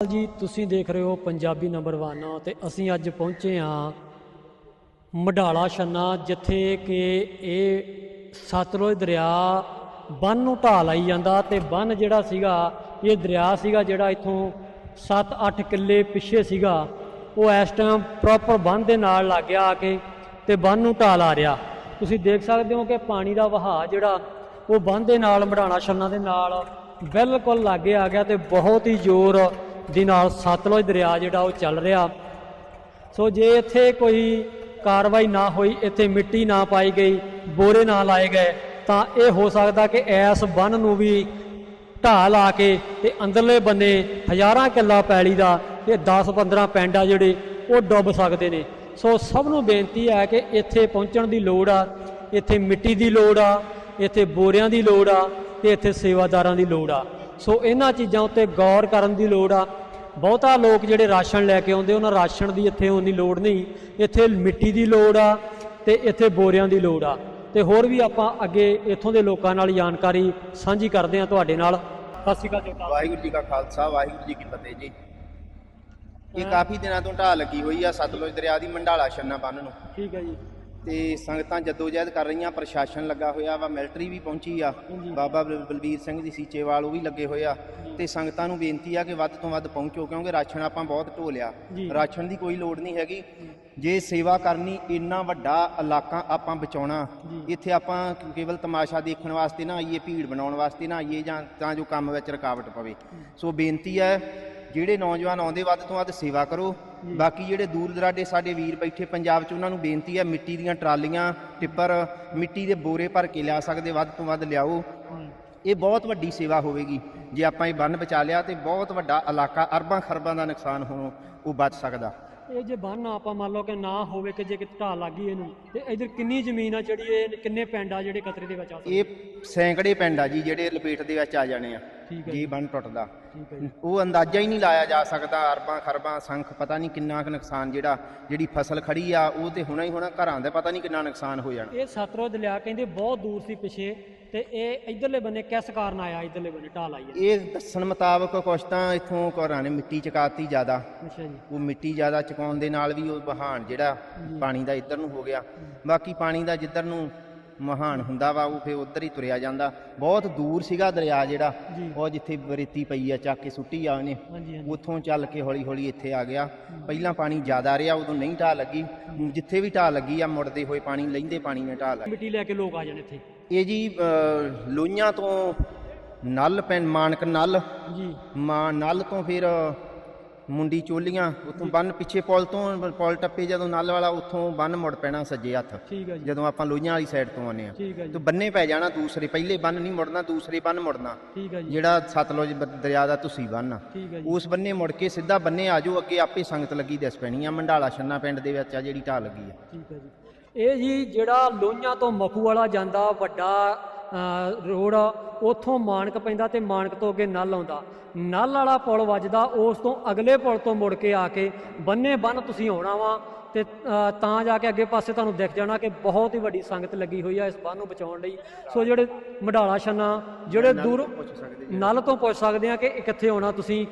ਜੀ, ਤੁਸੀਂ ਦੇਖ ਰਹੇ ਹੋ ਪੰਜਾਬੀ ਨੰਬਰ 1 ਤੇ ਅਸੀਂ ਅੱਜ ਪਹੁੰਚੇ ਹਾਂ ਮਢਾਲਾ ਛੰਨਾ, ਜਿੱਥੇ ਕਿ ਇਹ ਸਤਲੁਜ ਦਰਿਆ ਬੰਨ ਨੂੰ ਢਾਹ ਲਾਈ ਜਾਂਦਾ ਤੇ ਬੰਨ ਜਿਹੜਾ ਸੀਗਾ, ਇਹ ਦਰਿਆ ਸੀਗਾ ਜਿਹੜਾ ਇੱਥੋਂ 7-8 ਕਿੱਲੇ ਪਿੱਛੇ ਸੀਗਾ, ਉਹ ਇਸ ਟਾਈਮ ਪ੍ਰੋਪਰ ਬੰਨ ਦੇ ਨਾਲ ਲੱਗ ਗਿਆ ਆ ਕੇ ਤੇ ਬੰਨ ਨੂੰ ਢਾਹ ਲਾ ਰਿਹਾ। ਤੁਸੀਂ ਦੇਖ ਸਕਦੇ ਹੋ ਕਿ ਪਾਣੀ ਦਾ ਵਹਾਅ ਜਿਹੜਾ, ਉਹ ਬੰਨ ਦੇ ਨਾਲ ਮਢਾਣਾ ਛੰਨਾ ਦੇ ਨਾਲ ਬਿਲਕੁਲ ਲਾਗੇ ਆ ਗਿਆ ਤੇ ਬਹੁਤ ਹੀ ਜ਼ੋਰ ਦੀ ਨਾਲ ਸਤਲੁਜ ਦਰਿਆ ਜਿਹੜਾ ਉਹ ਚੱਲ ਰਿਹਾ। ਸੋ ਜੇ ਇੱਥੇ ਕੋਈ ਕਾਰਵਾਈ ਨਾ ਹੋਈ, ਇੱਥੇ ਮਿੱਟੀ ਨਾ ਪਾਈ ਗਈ, ਬੋਰੇ ਨਾ ਲਾਏ ਗਏ, ਤਾਂ ਇਹ ਹੋ ਸਕਦਾ ਕਿ ਐਸ ਬੰਨ ਨੂੰ ਵੀ ਢਾਹ ਲਾ ਕੇ ਤੇ ਅੰਦਰਲੇ ਬੰਨੇ ਹਜ਼ਾਰਾਂ ਕਿੱਲਾ ਪੈਲੀ ਦਾ ਇਹ 10-15 ਪਿੰਡ ਆ ਜਿਹੜੇ ਉਹ ਡੁੱਬ ਸਕਦੇ ਨੇ। ਸੋ ਸਭ ਨੂੰ ਬੇਨਤੀ ਹੈ ਕਿ ਇੱਥੇ ਪਹੁੰਚਣ ਦੀ ਲੋੜ ਆ, ਇੱਥੇ ਮਿੱਟੀ ਦੀ ਲੋੜ ਆ, ਇੱਥੇ ਬੋਰਿਆਂ ਦੀ ਲੋੜ ਆ ਤੇ ਇੱਥੇ ਸੇਵਾਦਾਰਾਂ ਦੀ ਲੋੜ ਆ। ਸੋ ਇਹਨਾਂ ਚੀਜ਼ਾਂ ਉੱਤੇ ਗੌਰ ਕਰਨ ਦੀ ਲੋੜ ਆ। ਬਹੁਤਾ ਲੋਕ ਜਿਹੜੇ ਰਾਸ਼ਨ ਲੈ ਕੇ ਆਉਂਦੇ ਉਹਨਾਂ ਰਾਸ਼ਨ ਦੀ ਇੱਥੇ ਉਨੀ ਲੋੜ ਨਹੀਂ। ਇੱਥੇ ਮਿੱਟੀ ਦੀ ਲੋੜ ਆ ਤੇ ਇੱਥੇ ਬੋਰਿਆਂ ਦੀ ਲੋੜ ਆ। ਤੇ ਹੋਰ ਵੀ ਆਪਾਂ ਅੱਗੇ ਇੱਥੋਂ ਦੇ ਲੋਕਾਂ ਨਾਲ ਜਾਣਕਾਰੀ ਸਾਂਝੀ ਕਰਦੇ ਹਾਂ ਤੁਹਾਡੇ ਨਾਲ। ਸਤਿ ਸ਼੍ਰੀ ਅਕਾਲ ਜੋਤਾ ਵਾਹਿਗੁਰੂ ਜੀ ਕਾ ਖਾਲਸਾ ਵਾਹਿਗੁਰੂ ਜੀ ਕੀ ਫਤਿਹ ਜੀ। ਇਹ ਕਾਫੀ ਦਿਨਾਂ ਤੋਂ ਢਾਹ ਲੱਗੀ ਹੋਈ ਆ ਸਤਲੁਜ ਦਰਿਆ ਦੀ ਮੰਡਾਲਾ ਛੰਨਾ ਬੰਨ ਨੂੰ। ਠੀਕ ਹੈ ਜੀ। ਤੇ ਸੰਗਤਾਂ ਜਦੋਜਹਿਦ ਕਰ ਰਹੀਆਂ ਪ੍ਰਸ਼ਾਸਨ ਲੱਗਾ ਹੋਇਆ ਵਾ ਮਿਲਟਰੀ ਵੀ ਪਹੁੰਚੀ ਆ। ਬਾਬਾ ਬਲ- ਬਲਬੀਰ ਸਿੰਘ ਜੀ ਸੀਚੇਵਾਲ ਉਹ ਵੀ ਲੱਗੇ ਹੋਏ ਆ। ਤੇ ਸੰਗਤਾਂ ਨੂੰ ਬੇਨਤੀ ਆ ਕਿ ਵੱਧ ਤੋਂ ਵੱਧ ਪਹੁੰਚੋ ਕਿਉਂਕਿ ਰਾਸ਼ਨ ਆਪਾਂ ਬਹੁਤ ਢੋ ਲਿਆ ਜੀ। ਰਾਸ਼ਨ ਦੀ ਕੋਈ ਲੋੜ ਨਹੀਂ ਹੈਗੀ। ਜੇ ਸੇਵਾ ਕਰਨੀ ਇੰਨਾ ਵੱਡਾ ਇਲਾਕਾ ਆਪਾਂ ਬਚਾਉਣਾ। ਇੱਥੇ ਆਪਾਂ ਕੇਵਲ ਤਮਾਸ਼ਾ ਦੇਖਣ ਵਾਸਤੇ ਨਾ ਆਈਏ ਭੀੜ ਬਣਾਉਣ ਵਾਸਤੇ ਨਾ ਆਈਏ ਜਾਂ ਤਾਂ ਜੋ ਕੰਮ ਵਿੱਚ ਰੁਕਾਵਟ ਪਵੇ। ਸੋ ਬੇਨਤੀ ਹੈ ਜਿਹੜੇ ਨੌਜਵਾਨ ਆਉਂਦੇ ਵੱਧ ਤੋਂ ਵੱਧ ਸੇਵਾ ਕਰੋ। ਬਾਕੀ ਜਿਹੜੇ ਦੂਰ ਦਰਾਡੇ ਸਾਡੇ ਵੀਰ ਬੈਠੇ ਪੰਜਾਬ 'ਚ ਉਹਨਾਂ ਨੂੰ ਬੇਨਤੀ ਹੈ ਮਿੱਟੀ ਦੀਆਂ ਟਰਾਲੀਆਂ ਟਿੱਪਰ ਮਿੱਟੀ ਦੇ ਬੋਰੇ ਭਰ ਕੇ ਲਿਆ ਸਕਦੇ ਵੱਧ ਤੋਂ ਵੱਧ ਲਿਆਓ। ਇਹ ਬਹੁਤ ਵੱਡੀ ਸੇਵਾ ਹੋਵੇਗੀ। ਜੇ ਆਪਾਂ ਇਹ ਬੰਨ ਬਚਾ ਲਿਆ ਤੇ ਬਹੁਤ ਵੱਡਾ ਇਲਾਕਾ ਅਰਬਾਂ ਖਰਬਾਂ ਦਾ ਨੁਕਸਾਨ ਹੋਣੋਂ ਉਹ ਬਚ ਸਕਦਾ। ਇਹ ਜੇ ਬੰਨ ਆਪਾਂ ਮੰਨ ਲਓ ਕਿ ਨਾ ਹੋਵੇ ਕਿ ਜੇ ਕਿਤੇ ਢਾਹ ਲੱਗੀ ਇਹਨੂੰ ਤੇ ਇਧਰ ਕਿੰਨੀ ਜ਼ਮੀਨ ਆ ਜਿਹੜੀ ਇਹ ਕਿੰਨੇ ਪਿੰਡ ਆ ਜਿਹੜੇ ਖਤਰੇ ਦੇ ਵਿੱਚ ਆ ਸਕਦੇ? ਇਹ ਸੈਂਕੜੇ ਪਿੰਡ ਆ ਜੀ ਜਿਹੜੇ ਲਪੇਟ ਦੇ ਵਿੱਚ ਆ ਜਾਣੇ ਆ। ਠੀਕ ਹੈ ਜੇ। ਬੰਨ ਟੁੱਟਦਾ। ਉਹ ਅੰਦਾਜ਼ਾ ਹੀ ਨਹੀਂ ਲਾਇਆ ਜਾ ਸਕਦਾ ਅਰਬਾਂ ਖਰਬਾਂ ਸੰਖ ਪਤਾ ਨਹੀਂ ਕਿੰਨਾ ਕੁ ਨੁਕਸਾਨ ਜਿਹੜਾ ਜਿਹੜੀ ਫਸਲ ਖੜੀ ਆ ਉਹ ਤੇ ਹੋਣਾ ਹੀ ਹੋਣਾ ਘਰਾਂ ਦਾ ਪਤਾ ਨਹੀਂ ਕਿੰਨਾ ਨੁਕਸਾਨ ਹੋ ਜਾਣਾ। ਇਹ ਸਤਲੁਜ ਦਰਿਆ ਕਹਿੰਦੇ ਬਹੁਤ ਦੂਰ ਸੀ ਪਿਛੇ ਤੇ ਇਹ ਇਧਰਲੇ ਬੰਨੇ ਕਿਸ ਕਾਰਨ ਆਇਆ ਇਧਰਲੇ ਬੰਨੇ ਲਾਈ ਹੈ? ਇਹ ਦੱਸਣ ਮੁਤਾਬਕ ਕੁਛ ਤਾਂ ਇੱਥੋਂ ਘਰਾਂ ਨੇ ਮਿੱਟੀ ਚਕਾਤੀ ਜ਼ਿਆਦਾ। ਅੱਛਾ ਜੀ। ਉਹ ਮਿੱਟੀ ਜ਼ਿਆਦਾ ਚਕਾਉਣ ਦੇ ਨਾਲ ਵੀ ਉਹ ਵਹਾਣ ਜਿਹੜਾ ਪਾਣੀ ਦਾ ਇੱਧਰ ਨੂੰ ਹੋ ਗਿਆ। ਬਾਕੀ ਪਾਣੀ ਦਾ ਜਿੱਧਰ ਨੂੰ ਮਹਾਨ ਹੁੰਦਾ ਵਾ ਉਹ ਫੇ ਉਧਰ ਹੀ ਤੁਰਿਆ ਜਾਂਦਾ। ਬਹੁਤ ਦੂਰ ਸੀਗਾ ਦਰਿਆ ਜਿਹੜਾ। ਉਹ ਜਿੱਥੇ ਰੇਤੀ ਪਈ ਆ ਚੱਕ ਕੇ ਸੁੱਟੀ ਆ ਉਹਨੇ। ਉੱਥੋਂ ਚੱਲ ਕੇ ਹੌਲੀ ਹੌਲੀ ਇੱਥੇ ਆ ਗਿਆ। ਪਹਿਲਾਂ ਪਾਣੀ ਜ਼ਿਆਦਾ ਰਿਹਾ ਉਦੋਂ ਨਹੀਂ ਢਾਹ ਲੱਗੀ। ਜਿੱਥੇ ਵੀ ਢਾਹ ਲੱਗੀ ਆ ਮੁੜਦੇ ਹੋਏ ਪਾਣੀ ਲੈਂਦੇ ਪਾਣੀ ਨੇ ਢਾਹ ਲੱਗੀ। ਮਿੱਟੀ ਲੈ ਕੇ ਲੋਕ ਆ ਜਾਣ ਇੱਥੇ। ਇਹ ਜੀ ਲੋਈਆਂ ਤੋਂ ਨਲ ਪਿੰਡ ਮਾਨਕ ਨਲ। ਜੀ। ਮਾਂ ਨਲ ਤੋਂ ਫਿਰ ਮੁੰਡੀ ਚੋਲੀਆਂ ਉੱਥੋਂ ਬੰਨ ਪਿੱਛੇ ਪੁਲ ਤੋਂ ਪੁਲ ਟੱਪੇ ਜਦੋਂ ਨਲ ਵਾਲਾ ਉੱਥੋਂ ਬੰਨ ਮੁੜ ਪੈਣਾ ਸੱਜੇ ਹੱਥ। ਠੀਕ ਹੈ ਜੀ। ਜਦੋਂ ਆਪਾਂ ਲੋਈਆਂ ਵਾਲੀ ਸਾਈਡ ਤੋਂ ਆਉਂਦੇ ਆ ਠੀਕ ਹੈ ਜੀ। ਤੇ ਬੰਨੇ ਪੈ ਜਾਣਾ ਦੂਸਰੇ ਪਹਿਲੇ ਬੰਨ ਨਹੀਂ ਮੁੜਨਾ ਦੂਸਰੇ ਬੰਨ ਮੁੜਨਾ। ਠੀਕ ਹੈ ਜੀ। ਜਿਹੜਾ ਸਤਲੁਜ ਦਰਿਆ ਦਾ ਤੁਸੀਂ ਬੰਨ ਆ। ਉਸ ਬੰਨੇ ਮੁੜ ਕੇ ਸਿੱਧਾ ਬੰਨੇ ਆ ਜਾਓ ਅੱਗੇ ਆਪੇ ਸੰਗਤ ਲੱਗੀ ਦਿਸ ਪੈਣੀ ਆ। ਮੰਡਾਲਾ ਛੰਨਾ ਪਿੰਡ ਦੇ ਵਿੱਚ ਆ ਜਿਹੜੀ ਢਾਹ ਲੱਗੀ ਆ। ਠੀਕ ਹੈ ਜੀ। ਇਹ ਜੀ ਜਿਹੜਾ ਲੋਹੀਆਂ ਤੋਂ ਮਖੂ ਵਾਲਾ ਜਾਂਦਾ ਵੱਡਾ ਰੋਡ ਉਥੋਂ ਮਾਨਕ ਪੈਂਦਾ ਤੇ ਮਾਨਕ ਤੋਂ ਅੱਗੇ ਨਲ ਆਉਂਦਾ। ਨਲ ਵਾਲਾ ਪੁਲ ਵੱਜਦਾ ਉਸ ਤੋਂ ਅਗਲੇ ਪੁਲ ਤੋਂ ਮੁੜ ਕੇ ਆ ਕੇ ਬੰਨੇ ਬੰਨ ਤੁਸੀਂ ਆਉਣਾ ਵਾ ਤੇ ਤਾਂ ਜਾ ਕੇ ਅੱਗੇ ਪਾਸੇ ਤੁਹਾਨੂੰ ਦਿਖ ਜਾਣਾ ਕਿ ਬਹੁਤ ਹੀ ਵੱਡੀ ਸੰਗਤ ਲੱਗੀ ਹੋਈ ਆ ਇਸ ਬੰਨ ਨੂੰ ਬਚਾਉਣ ਲਈ। ਸੋ ਜਿਹੜੇ ਮਢਾਲਾ ਛੰਨਾ ਜਿਹੜੇ ਦੂਰ ਨਲ ਤੋਂ ਪੁੱਛ ਸਕਦੇ ਆ ਕਿ ਕਿੱਥੇ ਆਉਣਾ ਤੁਸੀਂ।